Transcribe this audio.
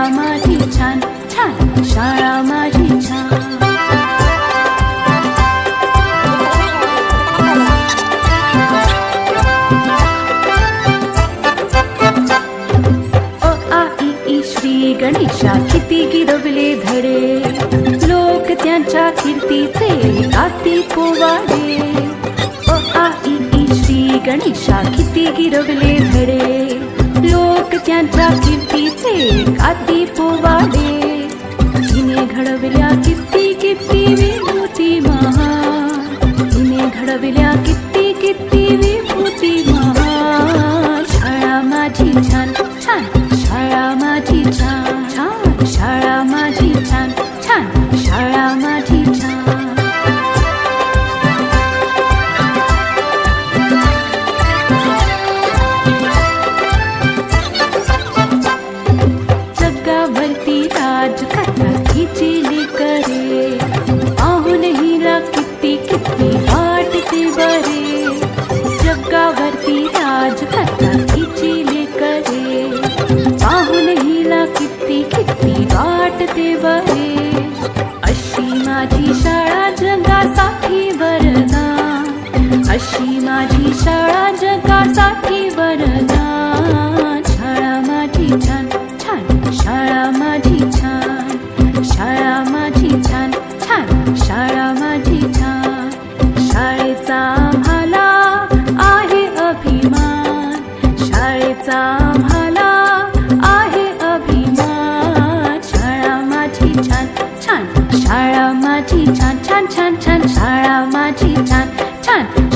शाळा माझी छान छान शाळा माझी छान. श्री गणेशा किती गिरवले धडे. लोक त्यांच्या कीर्तीचे आती पोवाडे. अ आ श्री गणेशा किती गिरवले धडे. लोक त्यांच्या कीर्तीचे काती पोवाडे तिने घडविल्या किती किती विभूती महा. तिने घडविल्या किती किती विभूती महा. शाळा माझी छान छान शाळा माझी छान छान. वाटते बरे. जगावरती राज करता खिचिली करे पाहून हिला किती किती वाटते बरे. अशी माझी शाळा जगासाठी वरदा अशी माझी शाळा जगासाठी वरदा छान शाळा माझी छान